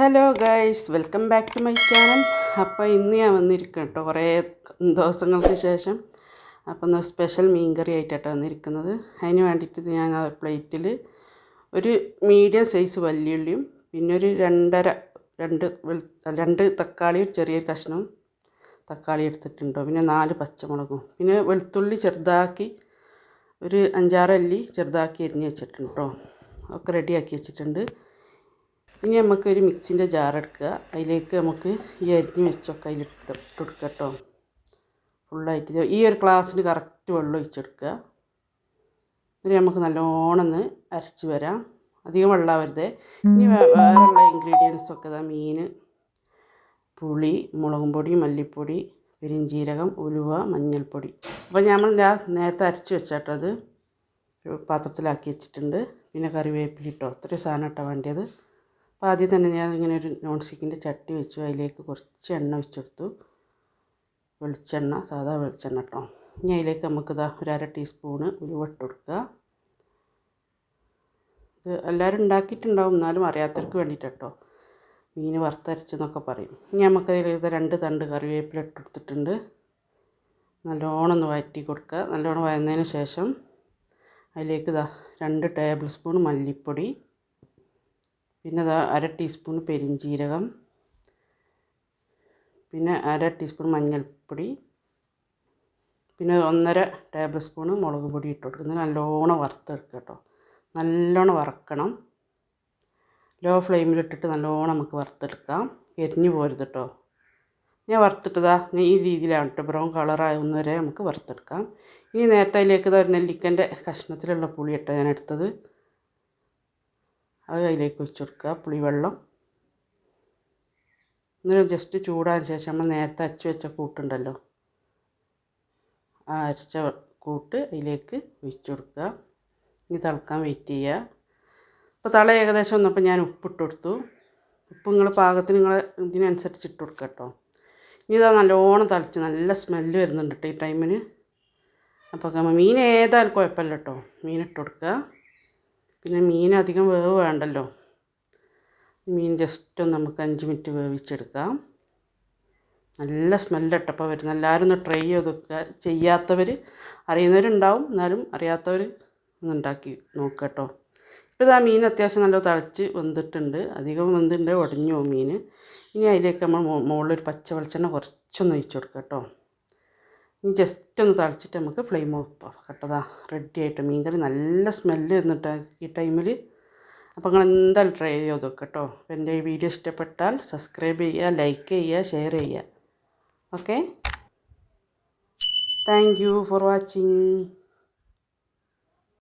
Hello guys welcome back to my channel അപ്പോൾ ഇന്ന് ഞാൻ വന്നിരിക്കും കേട്ടോ കുറേ ദിവസങ്ങൾക്ക് ശേഷം. അപ്പോൾ ഒന്ന് സ്പെഷ്യൽ മീൻകറി ആയിട്ടാട്ടോ വന്നിരിക്കുന്നത്. അതിന് വേണ്ടിയിട്ട് ഞാൻ ആ പ്ലേറ്റിൽ ഒരു മീഡിയം സൈസ് വല്യുള്ളിയും പിന്നെ ഒരു രണ്ടര രണ്ട് വെളു രണ്ട് തക്കാളി ചെറിയൊരു കഷ്ണവും തക്കാളി എടുത്തിട്ടുണ്ടോ പിന്നെ നാല് പച്ചമുളകും. പിന്നെ വെളുത്തുള്ളി ചെറുതാക്കി ഒരു അഞ്ചാറ് അല്ലി ചെറുതാക്കി എരിഞ്ഞ് വെച്ചിട്ടുണ്ട് ഒക്കെ റെഡിയാക്കി വെച്ചിട്ടുണ്ട്. ഇനി നമുക്കൊരു മിക്സിന്റെ ജാർ എടുക്കുക. അതിലേക്ക് നമുക്ക് ഈ അരിഞ്ഞ് വെച്ചൊക്കെ അതിൽ ഇട്ട് കേട്ടോ. ഫുള്ളായിട്ട് ഈ ഒരു ഗ്ലാസ്സിന് കറക്റ്റ് വെള്ളം ഒഴിച്ചെടുക്കുക. ഇതിന് നമുക്ക് നല്ലോണം ഒന്ന് അരച്ച് വരാം. അധികം വെള്ളമാവരുത് ഇനി വേറെയുള്ള ഇൻഗ്രീഡിയൻസ് ഒക്കെ ഇതാ. മീൻ പുളി മുളകും പൊടി മല്ലിപ്പൊടി പെരിഞ്ചീരകം ഉലുവ മഞ്ഞൾപ്പൊടി. അപ്പോൾ നമ്മൾ ഞാൻ നേരത്തെ അരച്ച് അത്. പാത്രത്തിലാക്കി വെച്ചിട്ടുണ്ട്. പിന്നെ കറിവേപ്പിലിട്ടോ അത്രയും സാധനം ഇട്ടാണ് വേണ്ടിയത്. അപ്പോൾ ആദ്യം തന്നെ ഞാൻ ഇങ്ങനെ ഒരു നോൺ സ്റ്റിക്കിന്റെ ചട്ടി വെച്ചു. അതിലേക്ക് കുറച്ച് എണ്ണ വെച്ചെടുത്തു. വെളിച്ചെണ്ണ സാധാ വെളിച്ചെണ്ണ കേട്ടോ ഇനി അതിലേക്ക് നമുക്ക് ഇതാ ഒരു അര ടീസ്പൂണ് ഉലുവ കൊടുക്കുക ഇത് എല്ലാവരും ഉണ്ടാക്കിയിട്ടുണ്ടാവും. എന്നാലും അറിയാത്തവർക്ക് വേണ്ടിയിട്ട് കേട്ടോ മീൻ വറുത്തരച്ചെന്നൊക്കെ പറയും. ഇനി നമുക്കതിൽ രണ്ട് തണ്ട് കറിവേപ്പില ഇട്ട് കൊടുത്തിട്ടുണ്ട്. നല്ലോണം ഒന്ന് വഴറ്റി കൊടുക്കുക നല്ലോണം വഴന്നതിന് ശേഷം അതിലേക്ക് ഇതാ രണ്ട് ടേബിൾ സ്പൂൺ മല്ലിപ്പൊടി. പിന്നെ ദാ അര ടീസ്പൂൺ പെരിഞ്ജീരകം പിന്നെ അര ടീസ്പൂൺ മഞ്ഞൾപ്പൊടി. പിന്നെ ഒന്നര ടേബിൾ സ്പൂൺ മുളക് പൊടി ഇട്ട് കൊടുക്കുന്നത് നല്ലോണം വറുത്തെടുക്കുക കേട്ടോ. നല്ലോണം വറക്കണം. ലോ ഫ്ലെയിമിലിട്ടിട്ട് നല്ലോണം നമുക്ക് വറുത്തെടുക്കാം. എരിഞ്ഞു പോരുത് കേട്ടോ. ഞാൻ വറുത്തിട്ടതാ ഈ രീതിയിലാണ് കേട്ടോ. ബ്രൗൺ കളറാകുന്ന വരെ നമുക്ക് വറുത്തെടുക്കാം. ഇനി നേരത്തെ അതിലേക്ക് നെല്ലിക്കന്റെ കഷ്ണത്തിലുള്ള പുളി ഇട്ടോ ഞാൻ എടുത്തത്. അത് അതിലേക്ക് ഒഴിച്ച് കൊടുക്കുക. പുളിവെള്ളം. എന്നിട്ട് ജസ്റ്റ് ചൂടാൻ ശേഷം നമ്മൾ നേരത്തെ അരച്ച് വെച്ച കൂട്ടുണ്ടല്ലോ. ആ അരച്ച കൂട്ട് അതിലേക്ക് ഒഴിച്ച് കൊടുക്കുക. ഇനി തിളക്കാൻ വെയിറ്റ് ചെയ്യുക. അപ്പോൾ തള ഏകദേശം വന്നപ്പോൾ ഞാൻ ഉപ്പിട്ട് കൊടുത്തു. ഉപ്പ് നിങ്ങൾ പാകത്തിന് നിങ്ങൾ ഇതിനനുസരിച്ച് ഇട്ട് കൊടുക്കുക കേട്ടോ. ഇനി ഇതാ നല്ലോണം തളിച്ച് നല്ല സ്മെല്ല് വരുന്നുണ്ട് കേട്ടോ ഈ ടൈമിന് അപ്പോൾ മീൻ ഏതായാലും കുഴപ്പമില്ല കേട്ടോ. മീൻ ഇട്ട് കൊടുക്കുക. പിന്നെ മീൻ അധികം വേവ് വേണ്ടല്ലോ. മീൻ ജസ്റ്റ് ഒന്ന് നമുക്ക് അഞ്ച് മിനിറ്റ് വേവിച്ചെടുക്കാം. നല്ല സ്മെല്ല് ഇട്ടപ്പോൾ വരുന്നത് എല്ലാവരും ഒന്ന് ട്രൈ ചെയ്ത് നോക്കുക. ചെയ്യാത്തവർ അറിയുന്നവരുണ്ടാവും. എന്നാലും അറിയാത്തവർ ഒന്ന് ഉണ്ടാക്കി നോക്കുക കേട്ടോ ഇപ്പോൾ ഇതാ മീൻ അത്യാവശ്യം നല്ല തിളച്ച് വെന്തിട്ടുണ്ട്. അധികം വെന്തിട്ടുണ്ട് ഉടഞ്ഞു പോകും മീൻ ഇനി അതിലേക്ക് നമ്മൾ മുകളിൽ ഒരു പച്ച വെളിച്ചെണ്ണ കുറച്ചൊന്ന് ഒഴിച്ച് കൊടുക്കുക കേട്ടോ ഇനി ജസ്റ്റ് ഒന്ന് തളിച്ചിട്ട് നമുക്ക് ഫ്ലെയിം ഓഫ് കേട്ടതാ റെഡി ആയിട്ട് മീൻകറി നല്ല സ്മെല്ല് വന്നിട്ട് ഈ ടൈമിൽ അപ്പോൾ നിങ്ങൾ എന്തായാലും ട്രൈ ചെയ്ത് നോക്കുക കേട്ടോ. എന്റെ ഈ വീഡിയോ ഇഷ്ടപ്പെട്ടാൽ സബ്സ്ക്രൈബ് ചെയ്യുക ലൈക്ക് ചെയ്യുക ഷെയർ ചെയ്യുക. Okay thank you for watching